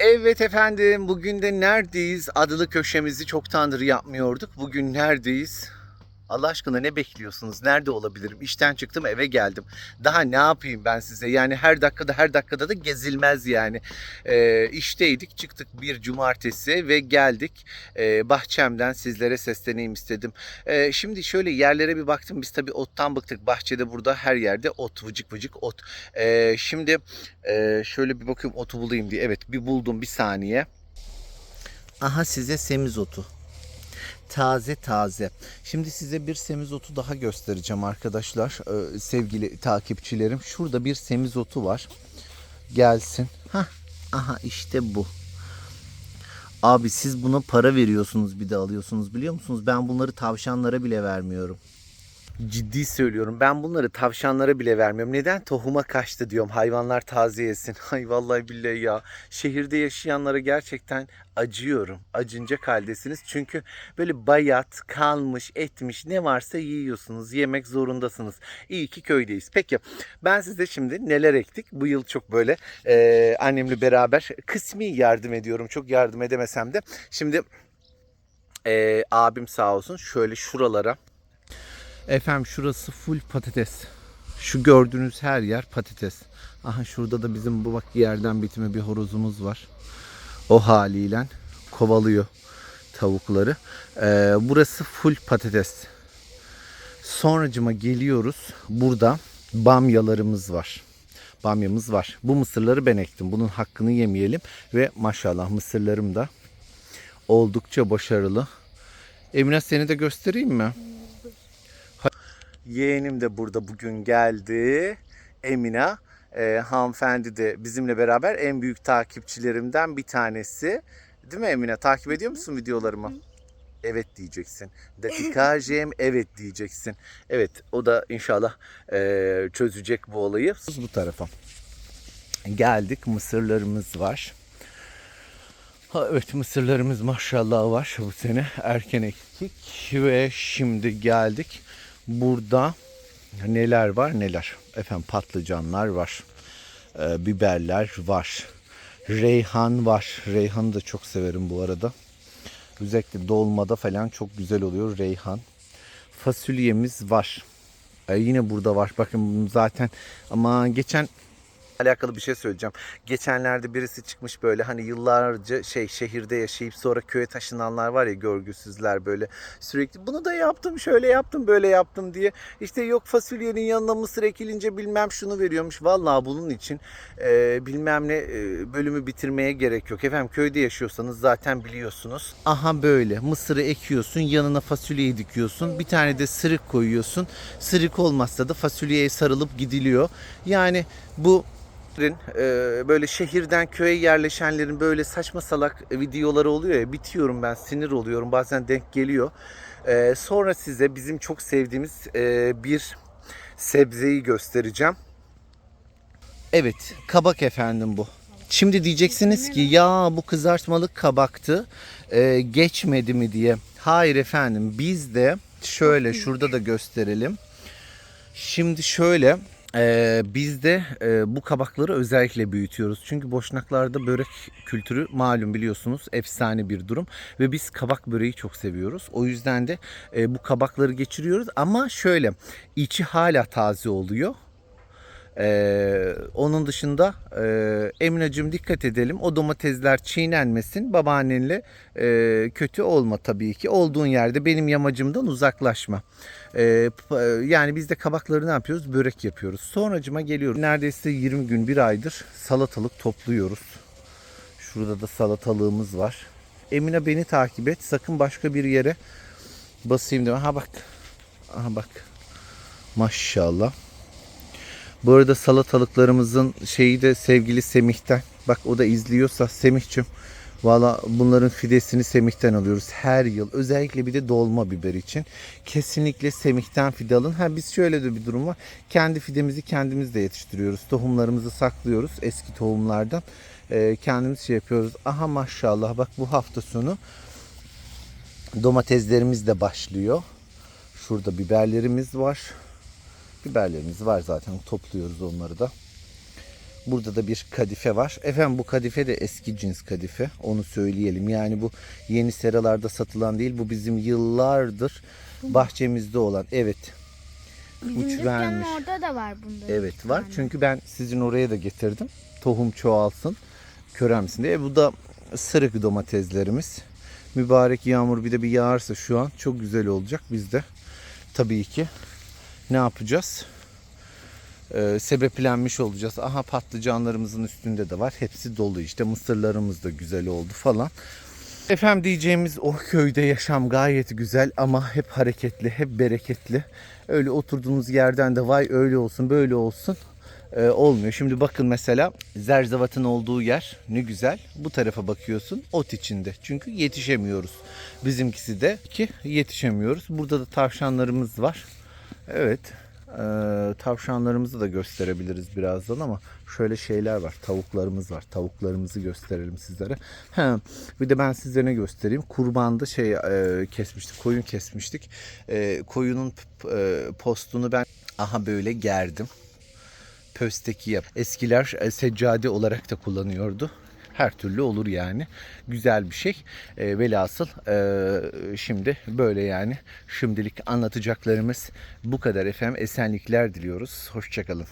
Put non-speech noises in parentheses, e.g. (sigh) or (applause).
Evet efendim bugün de neredeyiz? Adlı köşemizi çoktandır yapmıyorduk. Bugün neredeyiz? Allah aşkına ne bekliyorsunuz? Nerede olabilirim? İşten çıktım eve geldim. Daha ne yapayım ben size? Yani her dakikada her dakikada da gezilmez yani. Ee, işteydik çıktık bir cumartesi ve geldik. Ee, bahçemden sizlere sesleneyim istedim. Ee, şimdi şöyle yerlere bir baktım. Biz tabii ottan bıktık. Bahçede burada her yerde ot vıcık vıcık ot. Ee, şimdi ee, şöyle bir bakayım otu bulayım diye. Evet bir buldum bir saniye. Aha size semizotu. Taze taze. Şimdi size bir semizotu daha göstereceğim arkadaşlar. Ee, sevgili takipçilerim. Şurada bir semizotu var. Gelsin. Hah. Aha işte bu. Abi siz buna para veriyorsunuz bir de alıyorsunuz biliyor musunuz? Ben bunları tavşanlara bile vermiyorum. Ciddi söylüyorum. Ben bunları tavşanlara bile vermiyorum. Neden? Tohuma kaçtı diyorum. Hayvanlar taze yesin. (laughs) Ay vallahi billahi ya. Şehirde yaşayanlara gerçekten acıyorum. Acınacak haldesiniz. Çünkü böyle bayat, kalmış, etmiş ne varsa yiyorsunuz. Yemek zorundasınız. İyi ki köydeyiz. Peki ben size şimdi neler ektik? Bu yıl çok böyle e, annemle beraber kısmi yardım ediyorum. Çok yardım edemesem de. Şimdi e, abim sağ olsun şöyle şuralara Efendim şurası full patates. Şu gördüğünüz her yer patates. Aha şurada da bizim bu bak yerden bitme bir horozumuz var. O haliyle kovalıyor tavukları. Ee, burası full patates. Sonracıma geliyoruz. Burada bamyalarımız var. Bamyamız var. Bu mısırları ben ektim. Bunun hakkını yemeyelim. Ve maşallah mısırlarım da oldukça başarılı. Emine seni de göstereyim mi? Yeğenim de burada bugün geldi. Emine e, hanımefendi de bizimle beraber en büyük takipçilerimden bir tanesi. Değil mi Emine? Takip ediyor musun videolarımı? Evet diyeceksin. Dakikacığım evet diyeceksin. Evet o da inşallah e, çözecek bu olayı. Bu tarafa. Geldik mısırlarımız var. Ha, evet mısırlarımız maşallah var bu sene erken ektik ve şimdi geldik. Burada neler var neler. Efendim patlıcanlar var. Ee, biberler var. Reyhan var. Reyhan'ı da çok severim bu arada. Özellikle dolmada falan çok güzel oluyor reyhan. Fasulyemiz var. Ee, yine burada var. Bakın zaten ama geçen alakalı bir şey söyleyeceğim. Geçenlerde birisi çıkmış böyle hani yıllarca şey şehirde yaşayıp sonra köye taşınanlar var ya görgüsüzler böyle sürekli bunu da yaptım şöyle yaptım böyle yaptım diye işte yok fasulyenin yanına mısır ekilince bilmem şunu veriyormuş. Vallahi bunun için e, bilmem ne e, bölümü bitirmeye gerek yok. Efendim köyde yaşıyorsanız zaten biliyorsunuz. Aha böyle mısırı ekiyorsun yanına fasulyeyi dikiyorsun bir tane de sırık koyuyorsun. Sırık olmazsa da fasulyeye sarılıp gidiliyor. Yani bu e, böyle şehirden köye yerleşenlerin böyle saçma salak videoları oluyor ya bitiyorum ben sinir oluyorum bazen denk geliyor. E, sonra size bizim çok sevdiğimiz e, bir sebzeyi göstereceğim. Evet kabak efendim bu. Şimdi diyeceksiniz ki ya bu kızartmalık kabaktı e, geçmedi mi diye. Hayır efendim biz de şöyle şurada da gösterelim. Şimdi şöyle ee, biz de e, bu kabakları özellikle büyütüyoruz. Çünkü boşnaklarda börek kültürü malum biliyorsunuz efsane bir durum. Ve biz kabak böreği çok seviyoruz. O yüzden de e, bu kabakları geçiriyoruz. Ama şöyle içi hala taze oluyor. Ee, onun dışında e, Eminacığım dikkat edelim. O domatesler çiğnenmesin. Babaannenle e, kötü olma tabii ki. Olduğun yerde benim yamacımdan uzaklaşma. Ee, p- yani biz de kabakları ne yapıyoruz? Börek yapıyoruz. Sonracıma geliyoruz. Neredeyse 20 gün bir aydır salatalık topluyoruz. Şurada da salatalığımız var. Emine beni takip et. Sakın başka bir yere basayım deme. Ha bak. Aha bak. Maşallah. Bu arada salatalıklarımızın şeyi de sevgili Semih'ten. Bak o da izliyorsa Semih'cim. Valla bunların fidesini Semih'ten alıyoruz her yıl. Özellikle bir de dolma biber için. Kesinlikle Semih'ten fide alın. Ha biz şöyle de bir durum var. Kendi fidemizi kendimiz de yetiştiriyoruz. Tohumlarımızı saklıyoruz eski tohumlardan. Ee, kendimiz şey yapıyoruz. Aha maşallah bak bu hafta sonu domateslerimiz de başlıyor. Şurada biberlerimiz var. Biberlerimiz var zaten topluyoruz onları da. Burada da bir kadife var. Efendim bu kadife de eski cins kadife. Onu söyleyelim. Yani bu yeni seralarda satılan değil. Bu bizim yıllardır bahçemizde olan. Evet. Bizim Uç vermiş. orada da var bunda. Evet var. Çünkü ben sizin oraya da getirdim. Tohum çoğalsın. Köremsin diye. E, Bu da sırık domateslerimiz. Mübarek yağmur bir de bir yağarsa şu an çok güzel olacak. Biz de tabii ki ne yapacağız? Ee, sebeplenmiş olacağız. Aha patlıcanlarımızın üstünde de var. Hepsi dolu işte. Mısırlarımız da güzel oldu falan. Efendim diyeceğimiz o köyde yaşam gayet güzel ama hep hareketli, hep bereketli. Öyle oturduğunuz yerden de vay öyle olsun böyle olsun e, olmuyor. Şimdi bakın mesela zerzevatın olduğu yer ne güzel. Bu tarafa bakıyorsun ot içinde. Çünkü yetişemiyoruz. Bizimkisi de ki yetişemiyoruz. Burada da tavşanlarımız var. Evet. e, tavşanlarımızı da gösterebiliriz birazdan ama şöyle şeyler var. Tavuklarımız var. Tavuklarımızı gösterelim sizlere. He, bir de ben sizlere göstereyim. Kurbanda şey e, kesmiştik. Koyun kesmiştik. E, koyunun e, postunu ben aha böyle gerdim. Pösteki yap. Eskiler e, seccade olarak da kullanıyordu. Her türlü olur yani. Güzel bir şey. E, velhasıl e, şimdi böyle yani. Şimdilik anlatacaklarımız bu kadar efendim. Esenlikler diliyoruz. Hoşçakalın.